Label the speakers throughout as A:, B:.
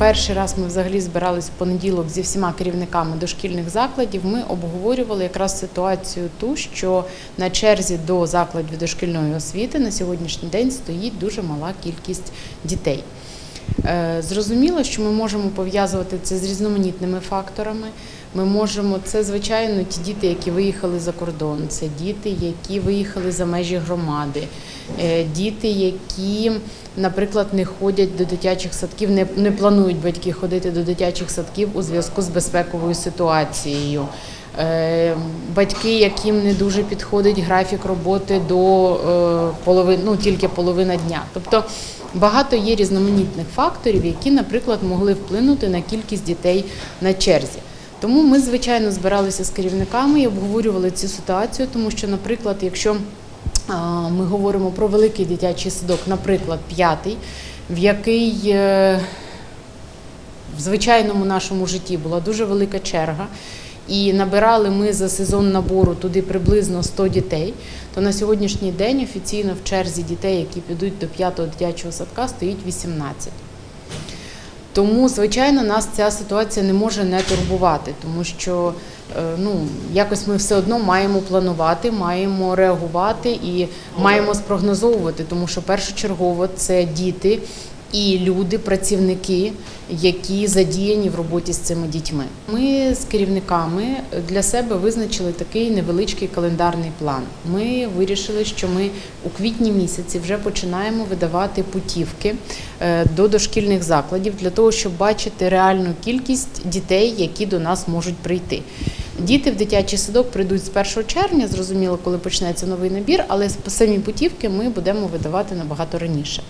A: перший раз ми взагалі збирались в понеділок зі всіма керівниками дошкільних закладів, ми обговорювали якраз ситуацію ту, що на черзі до закладів дошкільної освіти на сьогоднішній день стоїть дуже мала кількість дітей. Е, Зрозуміло, що ми можемо пов'язувати це з різноманітними факторами. Ми можемо це, звичайно, ті діти, які виїхали за кордон, це діти, які виїхали за межі громади, е, діти, які, наприклад, не ходять до дитячих садків, не, не планують батьки ходити до дитячих садків у зв'язку з безпековою ситуацією. Е, Батьки, яким не дуже підходить графік роботи до е, половини, ну тільки половина дня. Тобто багато є різноманітних факторів, які, наприклад, могли вплинути на кількість дітей на черзі. Тому ми, звичайно, збиралися з керівниками і обговорювали цю ситуацію, тому що, наприклад, якщо ми говоримо про великий дитячий садок, наприклад, п'ятий, в який е, в звичайному нашому житті була дуже велика черга. І набирали ми за сезон набору туди приблизно 100 дітей. То на сьогоднішній день офіційно в черзі дітей, які підуть до п'ятого дитячого садка, стоїть 18. Тому, звичайно, нас ця ситуація не може не турбувати, тому що е, ну, якось ми все одно маємо планувати, маємо реагувати і маємо спрогнозовувати, тому що першочергово це діти і люди, працівники, які задіяні в роботі з цими дітьми. Ми з керівниками для себе визначили такий невеличкий календарний план. Ми вирішили, що ми у квітні місяці вже починаємо видавати путівки е, до дошкільних закладів для того, щоб бачити реальну кількість дітей, які до нас можуть прийти. Діти в дитячий садок прийдуть з 1 червня, зрозуміло, коли почнеться новий набір, але самі путівки ми будемо видавати набагато раніше.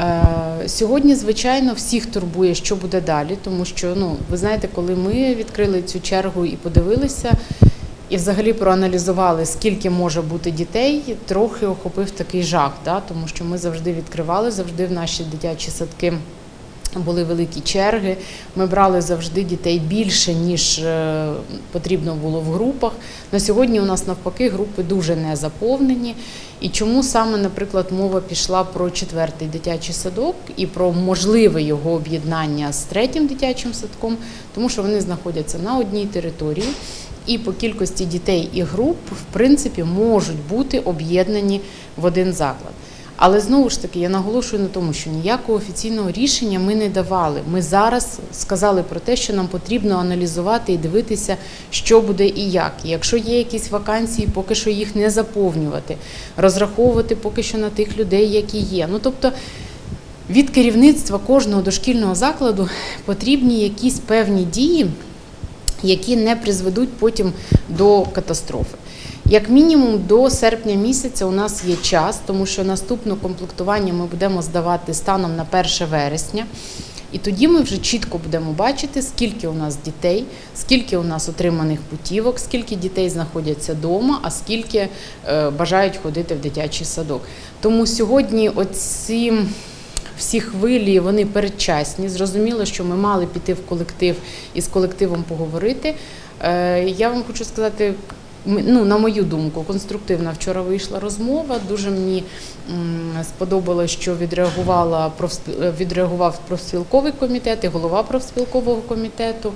A: Е, Сьогодні, звичайно, всіх турбує, що буде далі, тому що ну ви знаєте, коли ми відкрили цю чергу і подивилися, і взагалі проаналізували, скільки може бути дітей, трохи охопив такий жах, да? тому що ми завжди відкривали, завжди в наші дитячі садки. Були великі черги. Ми брали завжди дітей більше, ніж е, потрібно було в групах. На сьогодні у нас навпаки групи дуже не заповнені. І чому саме, наприклад, мова пішла про четвертий дитячий садок і про можливе його об'єднання з третім дитячим садком, тому що вони знаходяться на одній території. І по кількості дітей і груп, в принципі, можуть бути об'єднані в один заклад. Але знову ж таки я наголошую на тому, що ніякого офіційного рішення ми не давали. Ми зараз сказали про те, що нам потрібно аналізувати і дивитися, що буде і як. І якщо є якісь вакансії, поки що їх не заповнювати, розраховувати поки що на тих людей, які є. Ну тобто. Від керівництва кожного дошкільного закладу потрібні якісь певні дії, які не призведуть потім до катастрофи. Як мінімум до серпня місяця у нас є час, тому що наступне комплектування ми будемо здавати станом на 1 вересня. І тоді ми вже чітко будемо бачити, скільки у нас дітей, скільки у нас отриманих путівок, скільки дітей знаходяться вдома, а скільки е, бажають ходити в дитячий садок. Тому сьогодні оці всі хвилі вони передчасні. Зрозуміло, що ми мали піти в колектив і з колективом поговорити. Е, Я вам хочу сказати. Ну, на мою думку, конструктивна вчора вийшла розмова. Дуже мені сподобалось, що відреагувала е, відреагував профспілковий комітет і голова профспілкового комітету.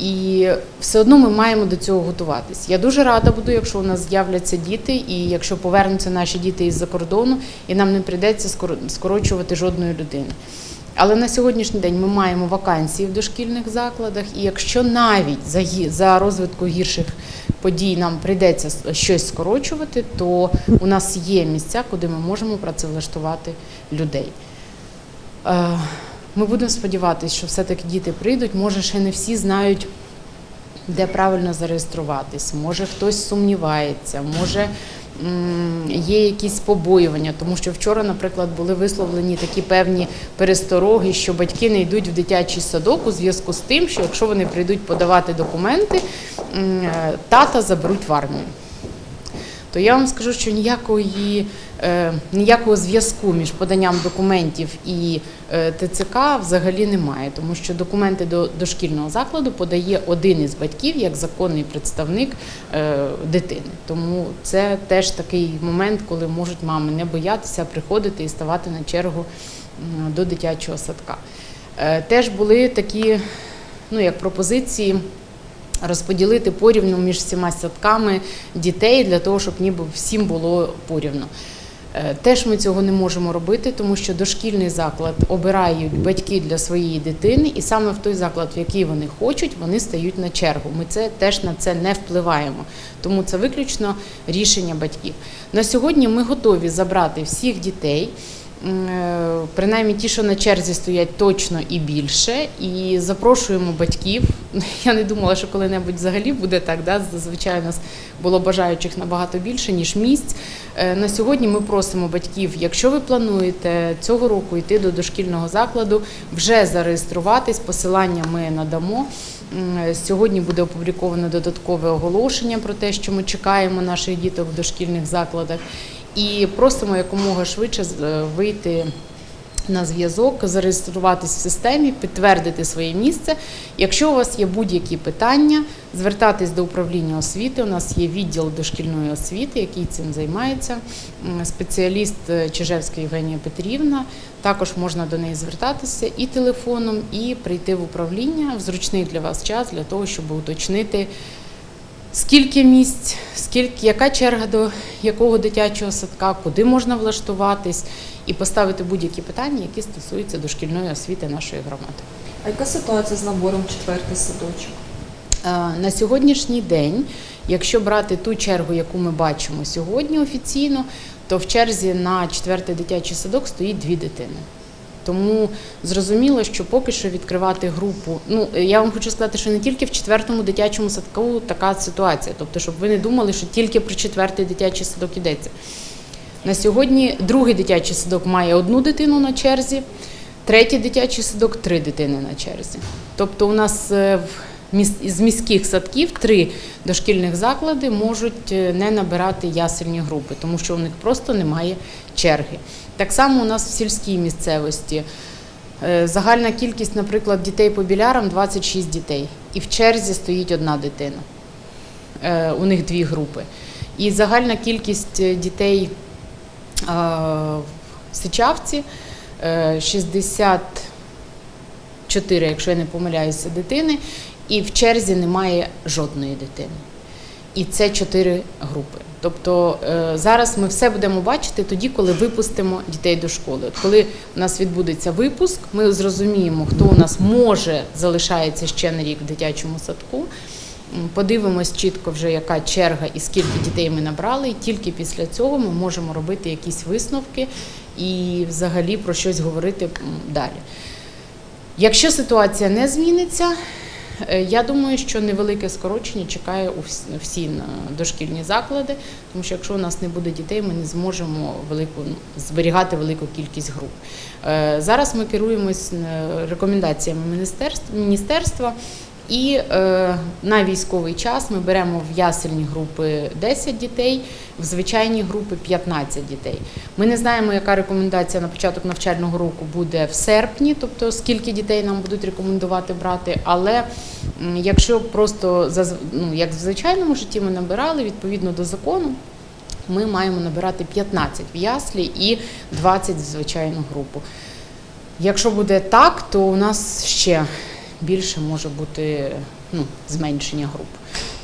A: І все одно ми маємо до цього готуватись. Я дуже рада буду, якщо у нас з'являться діти, і якщо повернуться наші діти із-за кордону, і нам не прийдеться скоро- скорочувати жодної людини. Але на сьогоднішній день ми маємо вакансії в дошкільних закладах, і якщо навіть за, розвитку гірших подій нам прийдеться щось скорочувати, то у нас є місця, куди ми можемо працевлаштувати людей. Е, Ми будемо сподіватися, що все-таки діти прийдуть. Може, ще не всі знають, де правильно зареєструватись, може хтось сумнівається, може є якісь побоювання, тому що вчора, наприклад, були висловлені такі певні перестороги, що батьки не йдуть в дитячий садок у зв'язку з тим, що якщо вони прийдуть подавати документи, е, тата заберуть в армію. То я вам скажу, що ніякої, е, ніякого зв'язку між поданням документів і е, ТЦК взагалі немає, тому що документи до дошкільного закладу подає один із батьків як законний представник е, дитини. Тому це теж такий момент, коли можуть мами не боятися приходити і ставати на чергу до дитячого садка. Теж були такі ну, як пропозиції розподілити порівну між всіма садками дітей для того, щоб ніби всім було порівну. Е, Теж ми цього не можемо робити, тому що дошкільний заклад обирають батьки для своєї дитини, і саме в той заклад, в який вони хочуть, вони стають на чергу. Ми це теж на це не впливаємо. Тому це виключно рішення батьків. На сьогодні ми готові забрати всіх дітей. Е, Принаймні ті, що на черзі стоять точно і більше, і запрошуємо батьків. Я не думала, що коли-небудь взагалі буде так. Да? Зазвичай у нас було бажаючих набагато більше, ніж місць. Е, На сьогодні ми просимо батьків, якщо ви плануєте цього року йти до дошкільного закладу, вже зареєструватись. Посилання ми надамо. Сьогодні буде опубліковано додаткове оголошення про те, що ми чекаємо наших діток в дошкільних закладах, і просимо якомога швидше е, вийти. На зв'язок, зареєструватись в системі, підтвердити своє місце. Якщо у вас є будь-які питання, звертатись до управління освіти. У нас є відділ дошкільної освіти, який цим займається. Спеціаліст е, Чижевська Євгенія Петрівна. Також можна до неї звертатися і телефоном, і прийти в управління в зручний для вас час для того, щоб уточнити. Скільки місць, скільки, яка черга до якого дитячого садка, куди можна влаштуватись, і поставити будь-які питання, які стосуються дошкільної освіти нашої громади.
B: А яка ситуація з набором четвертий садочок?
A: Е, На сьогоднішній день, якщо брати ту чергу, яку ми бачимо сьогодні офіційно, то в черзі на четвертий дитячий садок стоїть дві дитини. Тому зрозуміло, що поки що відкривати групу. Ну я вам хочу сказати, що не тільки в четвертому дитячому садку така ситуація. Тобто, щоб ви не думали, що тільки про четвертий дитячий садок йдеться. На сьогодні другий дитячий садок має одну дитину на черзі, третій дитячий садок три дитини на черзі. Тобто, у нас е, в з міських садків три дошкільних заклади можуть е, не набирати ясельні групи, тому що у них просто немає черги. Так само у нас в сільській місцевості. Е, Загальна кількість, наприклад, дітей по білярам 26 дітей. І в черзі стоїть одна дитина. Е, У них дві групи. І загальна кількість дітей в Сичавці е, 64, якщо я не помиляюся, дитини, і в черзі немає жодної дитини. І це чотири групи. Тобто е, зараз ми все будемо бачити тоді, коли випустимо дітей до школи. От коли у нас відбудеться випуск, ми зрозуміємо, хто у нас може залишається ще на рік в дитячому садку. Подивимось чітко вже, яка черга і скільки дітей ми набрали, і тільки після цього ми можемо робити якісь висновки і взагалі про щось говорити далі. Якщо ситуація не зміниться, я думаю, що невелике скорочення чекає у вс- всі дошкільні заклади, тому що якщо у нас не буде дітей, ми не зможемо велику ну, зберігати велику кількість груп. Е, Зараз ми керуємось е, рекомендаціями міністерства. І е, на військовий час ми беремо в ясельні групи 10 дітей, в звичайні групи 15 дітей. Ми не знаємо, яка рекомендація на початок навчального року буде в серпні, тобто скільки дітей нам будуть рекомендувати брати. Але якщо просто ну, як в звичайному житті ми набирали відповідно до закону. Ми маємо набирати 15 в яслі і 20 в звичайну групу. Якщо буде так, то у нас ще більше може бути ну, зменшення груп.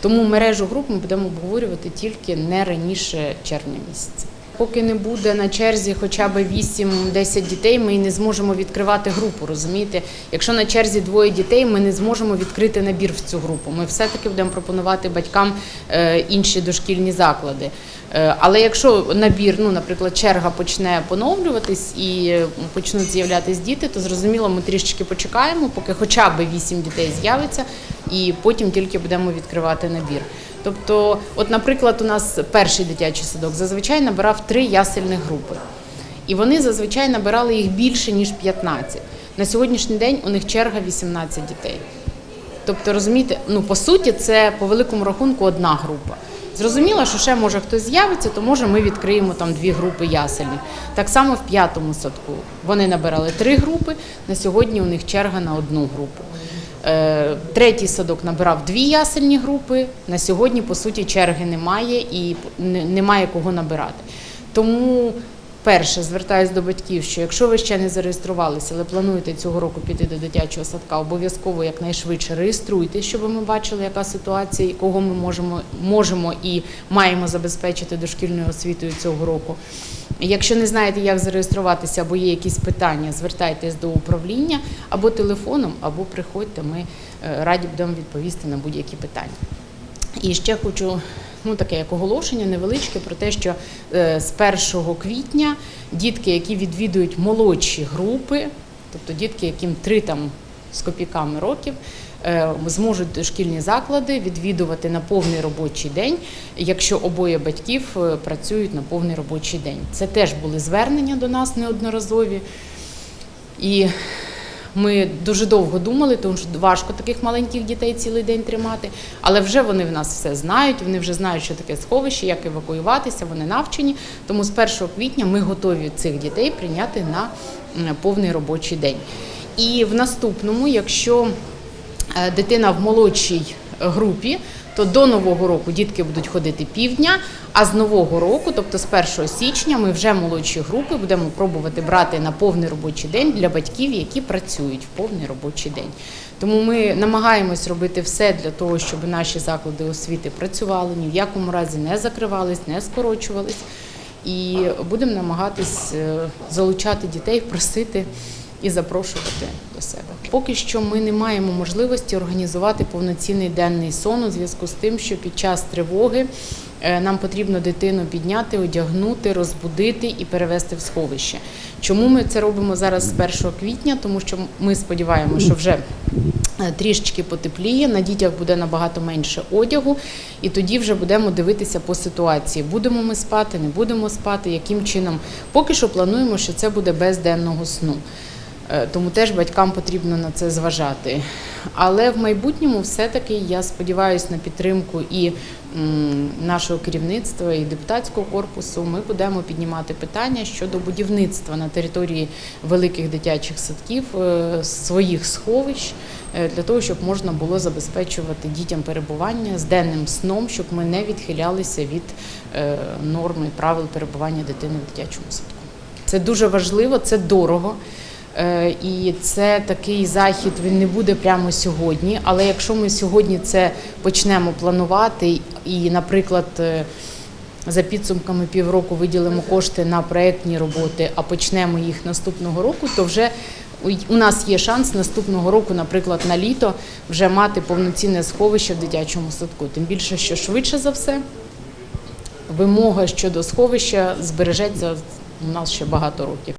A: Тому мережу груп ми будемо обговорювати тільки не раніше червня місяця. Поки не буде на черзі хоча б 8-10 дітей, ми не зможемо відкривати групу. Розумієте, якщо на черзі двоє дітей, ми не зможемо відкрити набір в цю групу. Ми все-таки будемо пропонувати батькам е, інші дошкільні заклади. Е, Але якщо набір, ну, наприклад, черга почне поновлюватись і е, почнуть з'являтись діти, то зрозуміло, ми трішечки почекаємо, поки хоча б 8 дітей з'явиться, і потім тільки будемо відкривати набір. Тобто, от, наприклад, у нас перший дитячий садок зазвичай набирав три ясельних групи. І вони зазвичай набирали їх більше, ніж 15. На сьогоднішній день у них черга 18 дітей. Тобто, розумієте, ну по суті, це по великому рахунку одна група. Зрозуміло, що ще може хтось з'явиться, то може ми відкриємо там дві групи ясельні. Так само в п'ятому садку. Вони набирали три групи. На сьогодні у них черга на одну групу. Третій садок набирав дві ясельні групи. На сьогодні, по суті, черги немає і немає кого набирати. Тому Перше, звертаюся до батьків, що якщо ви ще не зареєструвалися, але плануєте цього року піти до дитячого садка, обов'язково якнайшвидше реєструйтесь, щоб ми бачили, яка ситуація і кого ми можемо, можемо і маємо забезпечити дошкільною освітою цього року. Якщо не знаєте, як зареєструватися або є якісь питання, звертайтесь до управління або телефоном, або приходьте. Ми раді будемо відповісти на будь-які питання. І ще хочу ну таке як оголошення невеличке про те, що е, з 1 квітня дітки, які відвідують молодші групи, тобто дітки, яким 3 там з копійками років, е, зможуть дошкільні заклади відвідувати на повний робочий день, якщо обоє батьків е, працюють на повний робочий день. Це теж були звернення до нас неодноразові. І ми дуже довго думали, тому що важко таких маленьких дітей цілий день тримати. Але вже вони в нас все знають. Вони вже знають, що таке сховище, як евакуюватися. Вони навчені. Тому з 1 квітня ми готові цих дітей прийняти на повний робочий день. І в наступному, якщо е, дитина в молодшій групі, то до нового року дітки будуть ходити півдня. А з нового року, тобто з 1 січня, ми вже молодші групи будемо пробувати брати на повний робочий день для батьків, які працюють в повний робочий день. Тому ми намагаємось робити все для того, щоб наші заклади освіти працювали, ні в якому разі не закривались, не скорочувались. І будемо намагатись е, залучати дітей, просити і запрошувати до себе. Поки що ми не маємо можливості організувати повноцінний денний сон у зв'язку з тим, що під час тривоги е, нам потрібно дитину підняти, одягнути, розбудити і перевести в сховище. Чому ми це робимо зараз з 1 квітня? Тому що ми сподіваємося, що вже е, трішечки потепліє, на дітях буде набагато менше одягу, і тоді вже будемо дивитися по ситуації. Будемо ми спати, не будемо спати, яким чином. Поки що плануємо, що це буде без денного сну. Е, Тому теж батькам потрібно на це зважати. Але в майбутньому все-таки я сподіваюся на підтримку і нашого керівництва, і депутатського корпусу. Ми будемо піднімати питання щодо будівництва на території великих дитячих садків е, своїх сховищ е, для того, щоб можна було забезпечувати дітям перебування з денним сном, щоб ми не відхилялися від норм і правил перебування дитини в дитячому садку. Це дуже важливо, це дорого. Е, І це такий захід, він не буде прямо сьогодні. Але якщо ми сьогодні це почнемо планувати, і, наприклад, е, за підсумками півроку виділимо кошти на проектні роботи, а почнемо їх наступного року, то вже у- у нас є шанс наступного року, наприклад, на літо вже мати повноцінне сховище в дитячому садку. Тим більше, що швидше за все вимога щодо сховища збережеться у нас ще багато років.